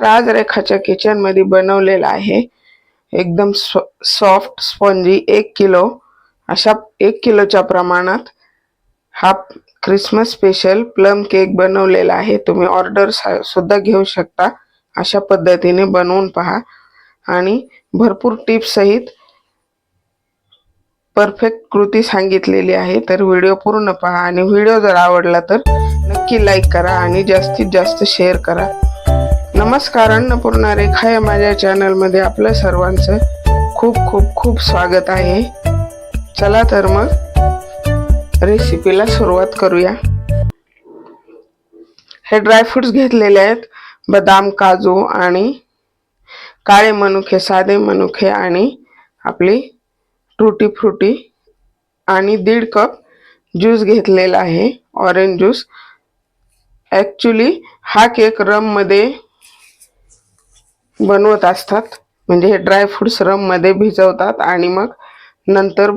राज रेखाच्या kitchen बनवलेला आहे. एकदम सॉफ्ट स्पॉन्जी एक किलो. अशा एक किलोच्या प्रमाणात हा क्रिसमस स्पेशल प्लम केक बनवलेला आहे. तुम्ही ऑर्डर सुद्धा घेऊ शकता. अशा पद्धतीने बनवून पहा. आणि भरपूर टिप्स सहित परफेक्ट कृती सांगितलेली आहे. तर व्हिडिओ पूर्ण पहा. आणि व्हिडिओ जर आवडला तर नक्की लाईक करा आणि जास्तीत जास्त शेअर करा. नमस्कार अन्नपूर्णा रेखा या माझ्या चॅनलमध्ये आपलं सर्वांचं खूप खूप खूप स्वागत आहे. चला तर मग रेसिपीला सुरुवात करूया. हे ड्रायफ्रुट्स घेतलेले आहेत बदाम काजू आणि काळे मनुखे साधे मनुखे आणि आपली ट्रुटी फ्रुटी आणि दीड कप ज्यूस घेतलेला आहे ऑरेंज ज्यूस ॲक्च्युली हा केक रममध्ये बनवत असतात. म्हणजे हे ड्रायफ्रुट्स रममध्ये भिजवतात आणि मग नंतर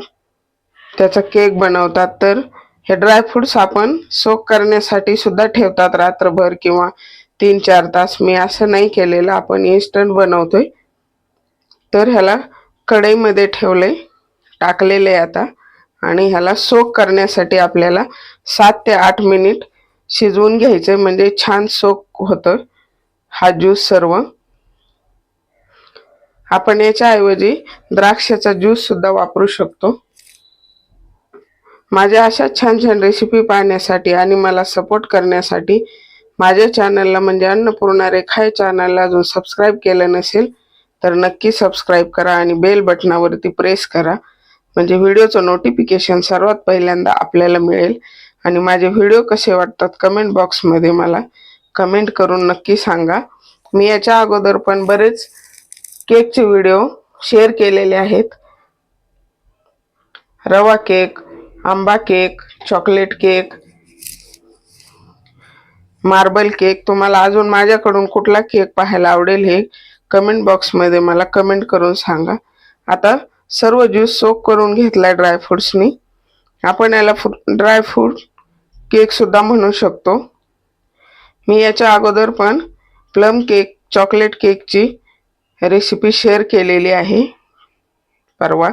त्याचा केक बनवतात. तर हे ड्रायफ्रुट्स आपण सोक करण्यासाठी सुद्धा ठेवतात रात्रभर किंवा तीन चार तास. मी असं नाही केलेलं. आपण इन्स्टंट बनवतोय. तर ह्याला कढईमध्ये ठेवले टाकलेले आता. आणि ह्याला सोक करण्यासाठी आपल्याला सात ते आठ मिनिट शिजवून घ्यायचं म्हणजे छान सोक होतं. हा ज्यूस सर्व. आपण याच्याऐवजी द्राक्षाचा ज्यूस सुद्धा वापरू शकतो. माझ्या अशा छान छान रेसिपी पाहण्यासाठी आणि मला सपोर्ट करण्यासाठी माझ्या चॅनलला म्हणजे अन्नपूर्णा रेखा चॅनलला अजून सबस्क्राईब केलं नसेल तर नक्की सबस्क्राईब करा आणि बेल बटनावरती प्रेस करा. म्हणजे व्हिडिओचं नोटिफिकेशन सर्वात पहिल्यांदा आपल्याला मिळेल. आणि माझे व्हिडिओ कसे वाटतात कमेंट बॉक्समध्ये मला कमेंट करून नक्की सांगा. मी याच्या अगोदर पण बरेच केकचे व्हिडिओ शेअर केलेले आहेत. रवा केक आंबा cake chocolate cake marble cake. तुम्हाला अजून माझ्याकडून कुठला केक पाहायला आवडेल हे कमेंट बॉक्समध्ये मला कमेंट करून सांगा. आता सर्व ज्यूस सोक करून घेतला ड्रायफ्रुट्सनी आपण याला फ्रू ड्रायफ्रूट केकसुद्धा म्हणू शकतो. मी याच्या अगोदर पण प्लम केक चॉकलेट केकची रेसिपी शेअर केलेली आहे. परवा.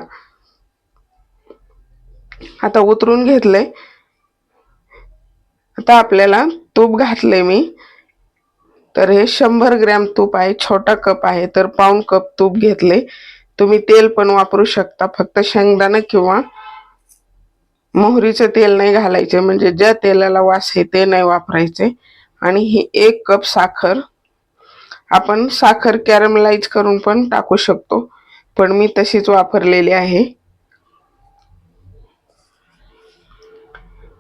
आता उतरून घेतलंय. आता आपल्याला तूप घातले मी. तर हे शंभर ग्रॅम तूप आहे छोटा कप आहे तर पाऊन कप तूप घेतले तुम्ही तेल पण वापरू शकता फक्त शेंगदाणा किंवा मोहरीचं तेल नाही घालायचे म्हणजे ज्या तेलाला वास आहे ते नाही वापरायचे. आणि ही एक कप साखर आपण साखर कॅरमलाइज करून पण टाकू शकतो. पण मी तशीच वापरलेली आहे.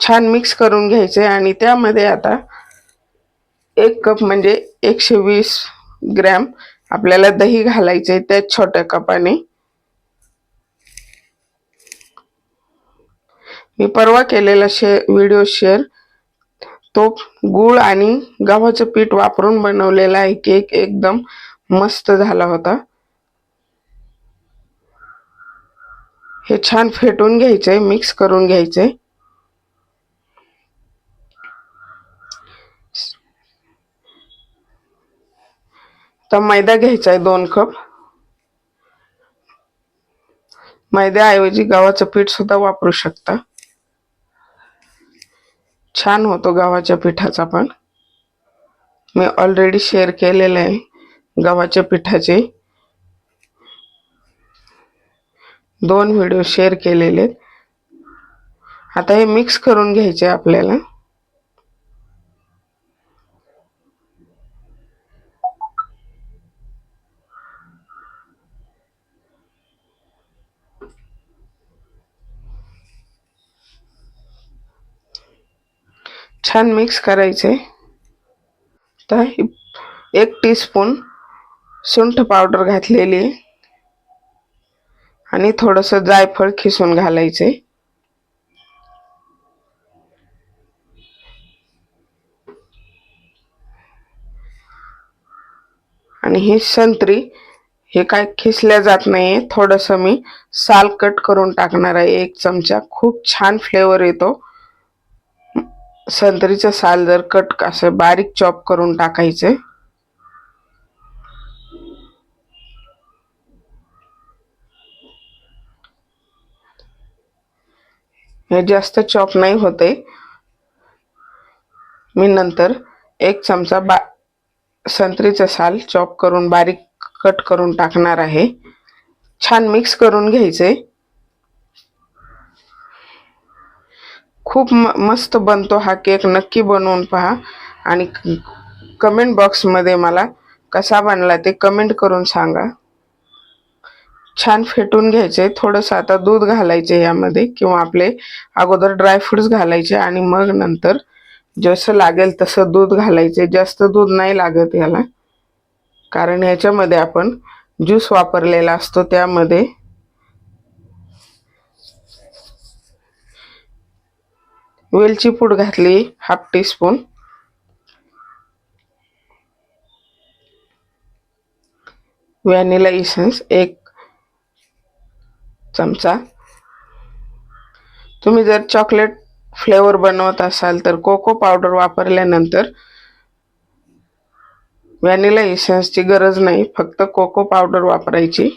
छान मिक्स करून घ्यायचे आणि त्यामध्ये आता एक कप म्हणजे एकशे वीस ग्रॅम आपल्याला दही घालायचे त्या छोट्या कपाने मी परवा केलेला शे व्हिडिओ शेअर तो गूळ आणि गव्हाचं पीठ वापरून बनवलेला आहे केक एकदम मस्त झाला होता. हे छान फेटून घ्यायचंय मिक्स करून घ्यायचंय. तर मैदा घ्यायचा आहे दोन कप. मैद्याऐवजी गव्हाचं पीठ सुद्धा वापरू शकता. छान होतो गव्हाच्या पिठाचा पण. मी ऑलरेडी शेअर केलेलं आहे गव्हाच्या पिठाचे. दोन व्हिडिओ शेअर केलेले आता हे मिक्स करून घ्यायचे आपल्याला. छान मिक्स करायचे. तर एक टीस्पून सुंठ पावडर घातलेली आणि थोडंसं जायफळ खिसून घालायचे. आणि ही संत्री हे काय खिसल्या जात नाहीये. थोडंसं मी साल कट करून टाकणार आहे. एक चमचा. खूप छान फ्लेवर येतो. संत्रीचं साल जर कट असे बारीक चॉप करून टाकायचे. हे जास्त चॉप नाही होते. मी नंतर एक चमचा बा संत्रीचं साल चॉप करून बारीक कट करून टाकणार आहे. छान मिक्स करून घ्यायचे. खूप म मस्त बनतो हा केक नक्की बनवून पहा. आणि कमेंट बॉक्समध्ये मला कसा बनला ते कमेंट करून सांगा. छान फेटून घ्यायचे थोडंसं आता दूध घालायचे यामध्ये किंवा आपले अगोदर ड्रायफ्रुट्स घालायचे आणि मग नंतर जसं लागेल तसं दूध घालायचे. जास्त दूध नाही लागत याला. कारण ह्याच्यामध्ये आपण ज्यूस वापरलेला असतो त्यामध्ये वेलची पूड घातली half teaspoon vanilla essence एक चमचा. तुम्ही जर चॉकलेट फ्लेवर बनवत असाल तर कोको पावडर वापरल्यानंतर व्हॅनिला इसेन्सची गरज नाही फक्त कोको पावडर वापरायची.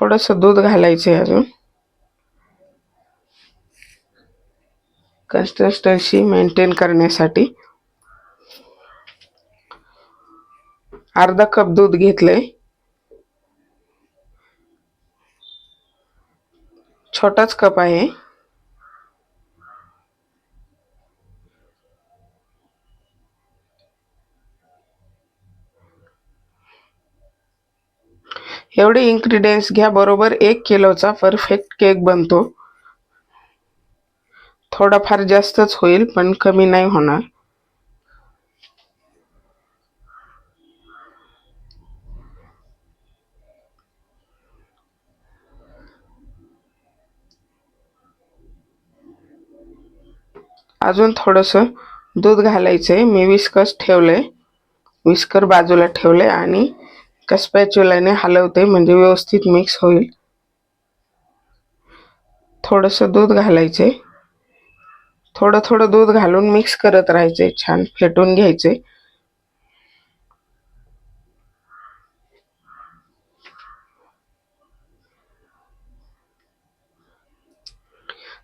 थोडंसं दूध घालायचं आहे अजून. कन्सिस्टन्सी मेंटेन करण्यासाठी. अर्धा कप दूध घेतलंय. छोटाच कप आहे. एवढे इन्ग्रिडियंट्स घ्या बरोबर एक किलोचा परफेक्ट केक बनतो. थोडाफार जास्तच होईल पण कमी नाही होणार. अजून थोडंसं दूध घालायचं आहे मी विस्कस ठेवलं आहे विस्कर बाजूला ठेवलं आहे आणि कस्पॅच्युलाने हलवते म्हणजे व्यवस्थित मिक्स होईल. थोडंसं दूध घालायचे थोडं थोडं दूध घालून मिक्स करत राहायचे छान फेटून घ्यायचे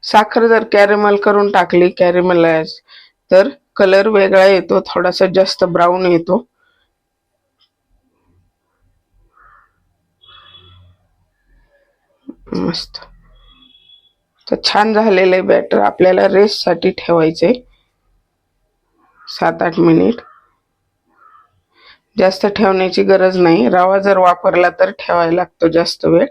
साखर जर कॅरेमल करून टाकली कॅरेमलाइज तर कलर वेगळा येतो थोडासा जास्त ब्राऊन येतो. मस्त. तर छान झालेलं आहे बॅटर आपल्याला रेस्टसाठी आहे सात आठ मिनिट जास्त ठेवण्याची गरज नाही. रवा जर वापरला तर ठेवायला लागतो जास्त वेळ.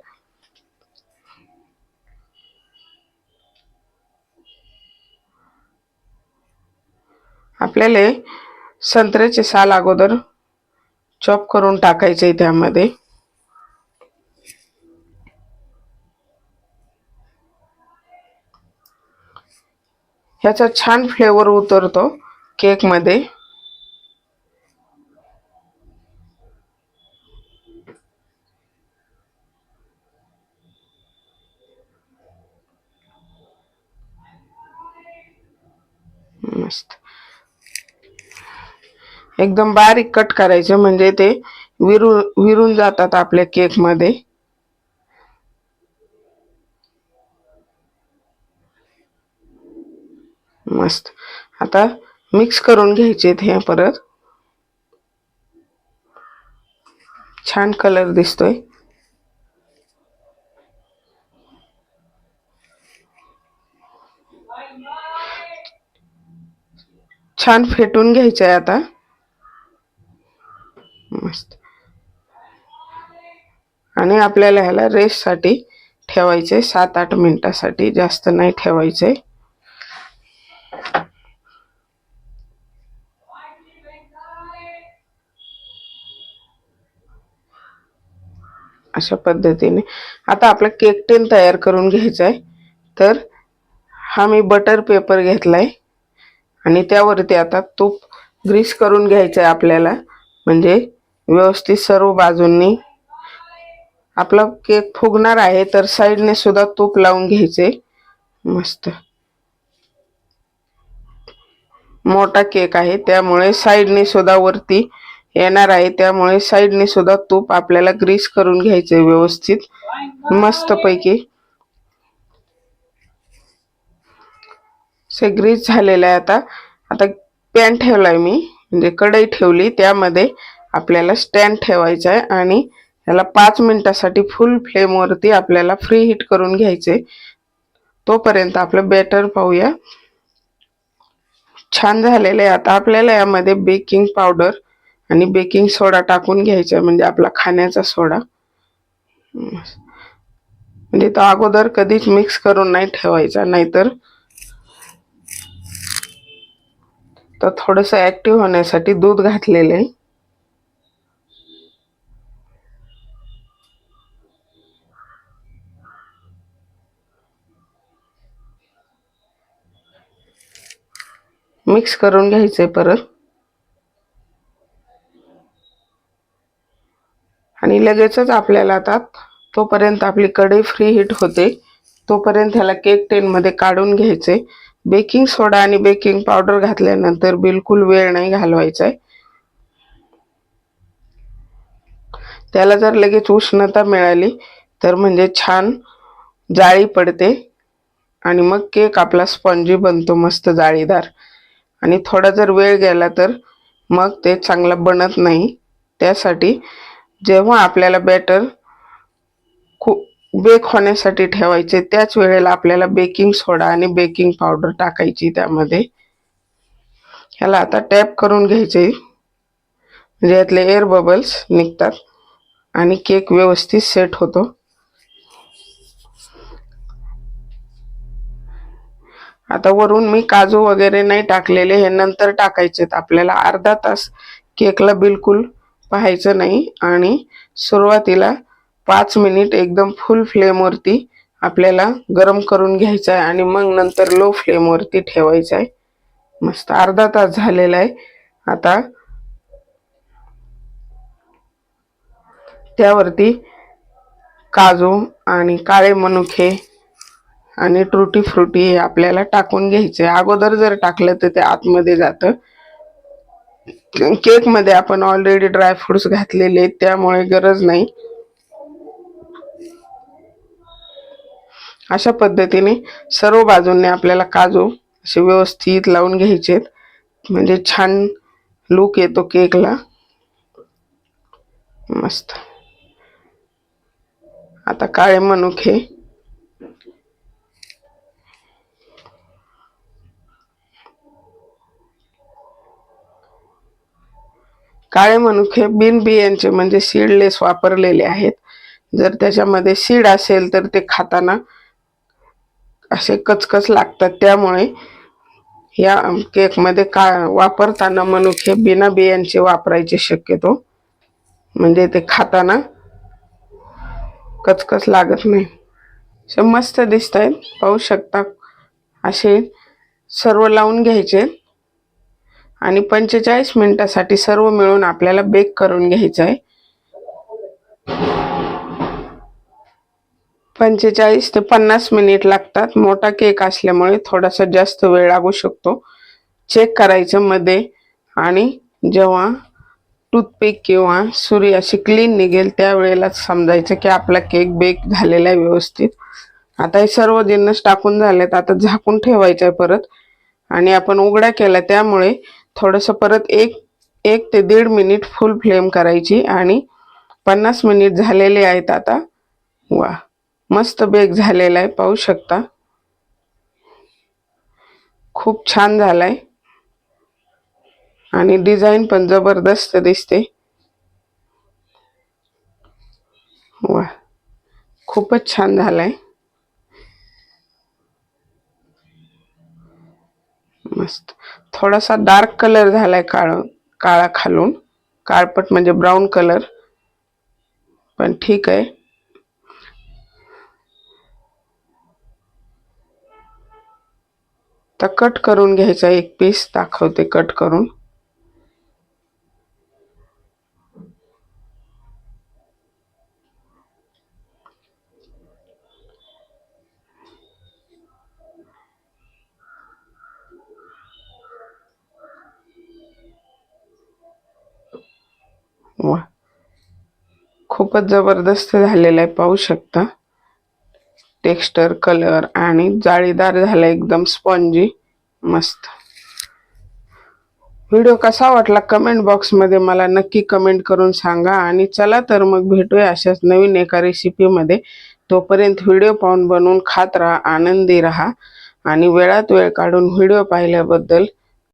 आपल्याला संत्र्याचे साल अगोदर चॉप करून टाकायचे त्यामध्ये. ह्याचा छान फ्लेवर उतरतो केकमध्ये मस्त. एकदम बारीक कट करायचे म्हणजे ते विरू विरून जातात आपल्या केकमध्ये मस्त. आता मिक्स करून घ्यायचे हे परत. छान कलर दिसतोय. छान फेटून घ्यायचं आहे आता. मस्त. आणि आपल्याला ह्याला रेस्टसाठी ठेवायचे सात आठ मिनिटासाठी. जास्त नाही ठेवायचे अशा पद्धतीने. आता आपला केक टेन तयार करून घ्यायचा आहे तर हा मी बटर पेपर घेतला आहे आणि त्यावरती आता तूप ग्रीस करून घ्यायचं आहे आपल्याला. म्हणजे व्यवस्थित सर्व बाजूंनी. आपला केक फुगणार आहे तर साईडने सुद्धा तूप लावून घ्यायचे मस्त. मोठा केक आहे त्यामुळे साईडने सुद्धा वरती येणार आहे. त्यामुळे साईडने सुद्धा तूप आपल्याला ग्रीस करून घ्यायचं व्यवस्थित. मस्तपैकी. से ग्रीस झालेलं आहे आता. आता पॅन ठेवलाय मी. म्हणजे कढई ठेवली. त्यामध्ये आपल्याला स्टँड ठेवायचा आहे आणि याला पाच मिनिटासाठी फुल फ्लेमवरती आपल्याला फ्री हीट करून घ्यायचे तोपर्यंत आपलं बॅटर पाहूया. छान झालेलं आहे. आता आपल्याला यामध्ये बेकिंग पावडर आणि बेकिंग सोडा टाकून घ्यायचा आहे म्हणजे आपला खाण्याचा सोडा म्हणजे तो अगोदर कधीच मिक्स करून नाही ठेवायचा नाहीतर तर थोडंसं ॲक्टिव्ह होण्यासाठी दूध घातलेलं आहे. मिक्स करून घ्यायचं आहे परत. आणि लगेचच आपल्याला आता तोपर्यंत आपली कढई फ्री हीट होते. तोपर्यंत ह्याला केक टेनमध्ये काढून घ्यायचे. बेकिंग सोडा आणि बेकिंग पावडर घातल्यानंतर बिलकुल वेळ नाही घालवायचा आहे त्याला जर लगेच उष्णता मिळाली तर म्हणजे छान जाळी पडते. आणि मग केक आपला स्पॉन्जी बनतो मस्त जाळीदार. आणि थोडा जर वेळ गेला तर मग ते चांगलं बनत नाही. त्यासाठी जेव्हा आपल्याला बॅटर खूप बेक होण्यासाठी ठेवायचे त्याच वेळेला आपल्याला बेकिंग सोडा आणि बेकिंग पावडर टाकायची त्यामध्ये. ह्याला आता टॅप करून घ्यायचे. म्हणजे यातले एअर बबल्स निघतात आणि केक व्यवस्थित सेट होतो. आता वरून मी काजू वगैरे नाही टाकलेले हे नंतर टाकायचे आपल्याला अर्धा तास केकला बिलकुल पाहायचं नाही. आणि सुरुवातीला पाच मिनिट एकदम फुल फ्लेमवरती आपल्याला गरम करून घ्यायचं आहे आणि मग नंतर लो फ्लेमवरती ठेवायचं आहे. मस्त अर्धा तास झालेला आहे. आता त्यावरती काजू आणि काळे मनुखे आणि ट्रुटी फ्रुटी हे आपल्याला टाकून घ्यायचे अगोदर जर टाकलं तर ते आतमध्ये जातं. केकमध्ये आपण ऑलरेडी ड्रायफ्रुट्स घातलेले त्यामुळे गरज नाही. अशा पद्धतीने सर्व बाजूंनी आपल्याला काजू असे व्यवस्थित लावून घ्यायचे म्हणजे छान लुक येतो केकला मस्त. आता काळे मनुके. काळे मनुखे बिन बियांचे म्हणजे सीडलेस वापरलेले आहेत. जर त्याच्यामध्ये सीड असेल तर ते खाताना असे कचकच लागतात. त्यामुळे या केकमध्ये का वापरताना मनुके बिना बियांचे वापरायचे शक्यतो. म्हणजे ते खाताना कचकच लागत नाही. असे मस्त दिसत आहेत पाहू शकता असे सर्व लावून घ्यायचे. आणि पंचेचाळीस मिनिटासाठी सर्व मिळून आपल्याला बेक करून घ्यायचं आहे. पंचेचाळीस ते पन्नास मिनिट लागतात. मोठा केक असल्यामुळे थोडासा जास्त वेळ लागू शकतो. चेक करायचं मध्ये आणि जेव्हा टूथपिक किंवा सुरी अशी क्लीन निघेल त्यावेळेलाच समजायचं की आपला केक बेक झालेला आहे व्यवस्थित. आता हे सर्व जिन्नस टाकून झालेत. आता झाकून ठेवायचं आहे परत. आणि आपण उघड्या केल्या त्यामुळे थोडंसं परत एक एक ते दीड मिनिट फुल फ्लेम करायची आणि पन्नास मिनिट झालेले आहेत आता. वा मस्त बेक झालेला आहे पाहू शकता. खूप छान झालाय. आणि डिझाईन पण जबरदस्त दिसते. वा खूपच छान झालाय. मस्त. थोडासा डार्क कलर झालाय काळ काळा खालून काळपट म्हणजे ब्राऊन कलर पण ठीक आहे. तर कट करून घ्यायचा एक पीस दाखवते कट करून. खूपच जबरदस्त झालेला आहे पाहू शकता. टेक्स्टर कलर आणि जाळीदार झाला एकदम स्पॉन्जी मस्त. व्हिडिओ कसा वाटला कमेंट बॉक्समध्ये मला नक्की कमेंट करून सांगा आणि चला तर मग भेटूया अशाच नवीन एका रेसिपीमध्ये तोपर्यंत व्हिडिओ पाहून बनवून खात राहा आनंदी राहा आणि वेळात वेळ काढून व्हिडिओ पाहिल्याबद्दल